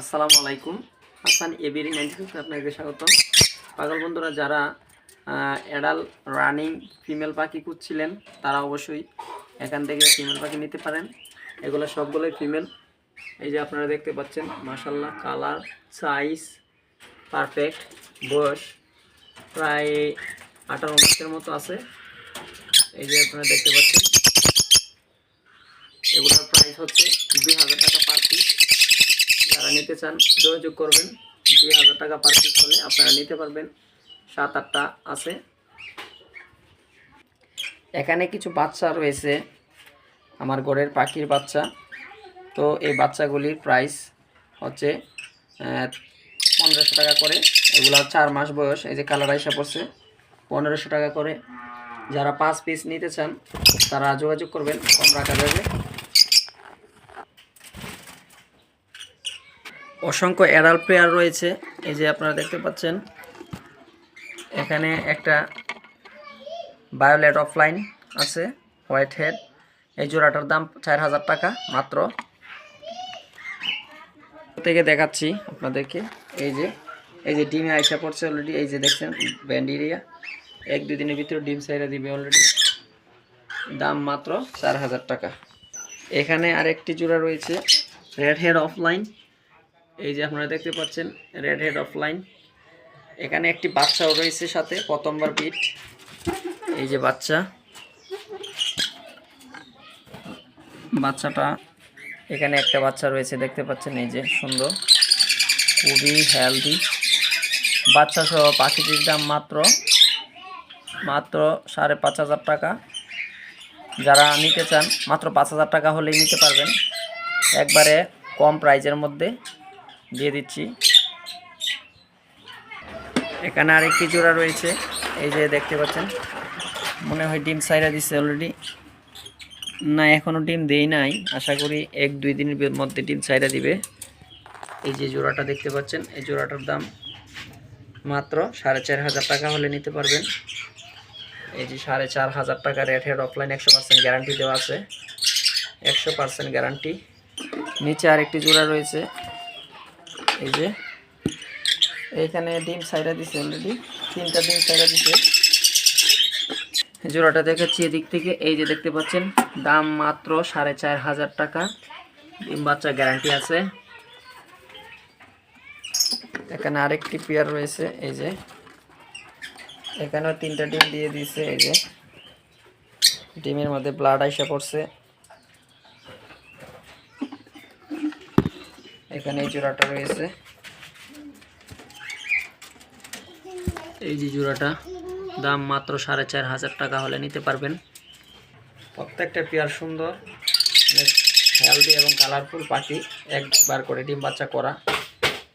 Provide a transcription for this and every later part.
আসসালামু আলাইকুম। হাসান এবিরি নাইনটি টুতে আপনাকে স্বাগতম। পাগল বন্ধুরা, যারা অ্যাডাল রানিং ফিমেল পাখি খুঁজছিলেন, তারা অবশ্যই এখান থেকে ফিমেল পাখি নিতে পারেন। এগুলো সবগুলোই ফিমেল এই যে আপনারা দেখতে পাচ্ছেন মাসাল্লাহ কালার সাইজ পারফেক্ট বয়স প্রায় আঠারো মাসের মতো আছে। এই যে আপনারা দেখতে পাচ্ছেন, এগুলোর প্রাইস হচ্ছে দুই হাজার টাকা পার পিস যারা নিতে চান, যোগাযোগ করবেন। দুই হাজার টাকা পার পিস হলে আপনারা নিতে পারবেন। সাত আটটা আছে। এখানে কিছু বাচ্চা রয়েছে, আমার ঘরের পাখির বাচ্চা। তো এই বাচ্চাগুলির প্রাইস হচ্ছে পনেরোশো টাকা করে। এগুলো চার মাস বয়স, এই যে কালার আইসা পড়ছে, পনেরোশো টাকা করে। যারা পাঁচ পিস নিতে চান, তারা যোগাযোগ করবেন, কম রাখা যাবে। অসংখ্য অ্যাডাল্ট প্লেয়ার রয়েছে। এই যে আপনারা দেখতে পাচ্ছেন, এখানে একটা বায়োলেট অফলাইন আছে, হোয়াইট হেড। এই জোড়াটার দাম চার হাজার টাকা মাত্র। থেকে দেখাচ্ছি আপনাদেরকে। এই যে এই যে ডিমে আইসা পড়ছে অলরেডি এই যে দেখছেন ব্যান্ড এরিয়া এক দুই দিনের ভিতরে ডিম সাইরা দিবে অলরেডি দাম মাত্র চার হাজার টাকা। এখানে আরেকটি জোড়া রয়েছে, রেড হেড অফলাইন। এই যে আপনারা দেখতে পাচ্ছেন রেড হেড অফলাইন এখানে একটি বাচ্চাও রয়েছে সাথে, প্রথমবার বিট এই যে বাচ্চা। বাচ্চাটা, এখানে একটা বাচ্চা রয়েছে, দেখতে পাচ্ছেন, এই যে সুন্দর। খুবই হেলদি বাচ্চা সহ পাখিটির দাম মাত্র মাত্র সাড়ে পাঁচ হাজার টাকা। যারা নিতে চান, মাত্র পাঁচ হাজার টাকা হলেই নিতে পারবেন। একবারে কম প্রাইজের মধ্যে। দিয়ে দিচ্ছি। এখানে আরেকটি জোড়া রয়েছে, এই যে দেখতে পাচ্ছেন। মনে হয় ডিম সাইরা দিচ্ছে অলরেডি না এখনও ডিম দেই নাই। আশা করি এক দুই দিনের মধ্যে ডিম সাইরা দিবে। এই যে জোড়াটা দেখতে পাচ্ছেন, এই জোড়াটার দাম মাত্র সাড়ে চার হাজার টাকা হলে নিতে পারবেন। এই যে সাড়ে চার হাজার টাকা রেট, হেড অফলাইন একশো পার্সেন্ট গ্যারান্টি দেওয়া আছে। একশো পার্সেন্ট গ্যারান্টি নিচে আরেকটি জোড়া রয়েছে। এই যে, এইখানে ডিম সাইডা দিছে অলরেডি তিনটা ডিম সাইডা দিছে। জোড়াটা দেখাচ্ছি এদিক থেকে, এই যে দেখতে পাচ্ছেন, দাম মাত্র সাড়ে চার হাজার টাকা। ডিম বাচ্চা গ্যারান্টি আছে। এখানে আরেকটি পেয়ার রয়েছে, এই যে। এখানেও তিনটা ডিম দিয়ে দিয়েছে, এই যে। ডিমের মধ্যে ব্লাড আইসা পড়ছে। এখানে এই জোড়াটা রয়েছে। এই যে জোড়াটা, দাম মাত্র সাড়ে চার হাজার টাকা হলে নিতে পারবেন। প্রত্যেকটা পেয়ার সুন্দর হেলদি এবং কালারফুল পাখি, একবার করে ডিম বাচ্চা করা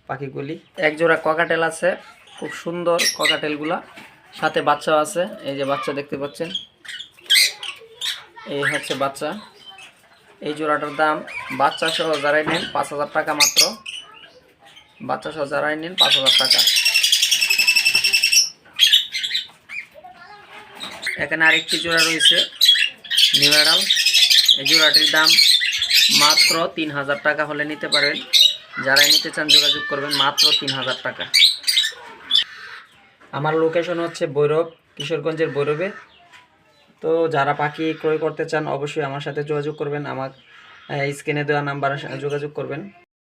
পাখিগুলি। এক জোড়া ককাটেল আছে, খুব সুন্দর ককাটেলগুলা সাথে বাচ্চাও আছে, এই যে বাচ্চা দেখতে পাচ্ছেন। এই হচ্ছে বাচ্চা। এই জোড়াটার দাম বাচ্চা সহ যারাই নেন পাঁচ হাজার টাকা মাত্র। বাচ্চা সহ যারাই নেন পাঁচ হাজার টাকা। এখানে আরেকটি জোড়া রয়েছে নিউরাল এই জোড়াটির দাম মাত্র তিন হাজার টাকা হলে নিতে পারবেন যারাই নিতে চান যোগাযোগ করবেন, মাত্র তিন হাজার টাকা। আমার লোকেশন হচ্ছে বৈরব, কিশোরগঞ্জের ভৈরবে তো যারা পাখি ক্রয় করতে চান, অবশ্যই আমার সাথে যোগাযোগ করবেন। আমার স্ক্রিনে দেওয়া নাম্বার যোগাযোগ করবেন।